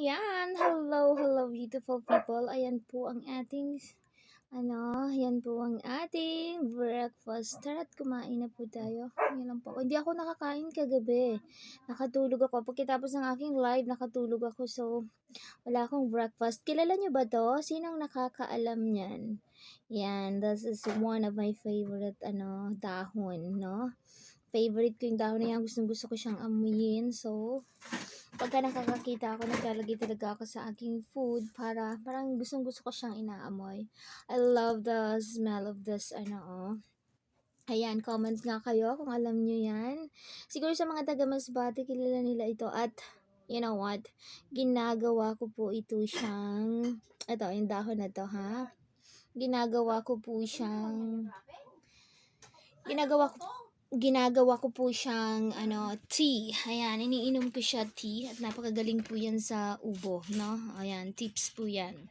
Ayan, hello, hello beautiful people. Ayan po ang ating, ano, yan po ang ating breakfast. Tara't kumain na po tayo. Yan lang po. Hindi ako nakakain kagabi. Nakatulog ako. Pagkatapos ng aking live, nakatulog ako. So, wala akong breakfast. Kilala nyo ba to? Sinong nakakaalam niyan? Yan, this is one of my favorite, ano, dahon, no? Favorite ko yung dahon na yan. Gustong gusto ko siyang amuyin. So, pagka nakakakita ako, naglalagay talaga ako sa aking food para parang gustong gusto ko siyang inaamoy. I love the smell of this, ano, oh. Ayan, comment nga kayo kung alam nyo yan. Siguro sa mga taga Masbate, kilala nila ito. At, you know what, ginagawa ko po ito siyang, ito, yung dahon na to, ha? Ginagawa ko po siyang, ginagawa ko, ginagawa ko po siyang ano, tea. Ayan, iniinom ko siya tea at napakagaling po yan sa ubo, no? Ayan, tips po yan.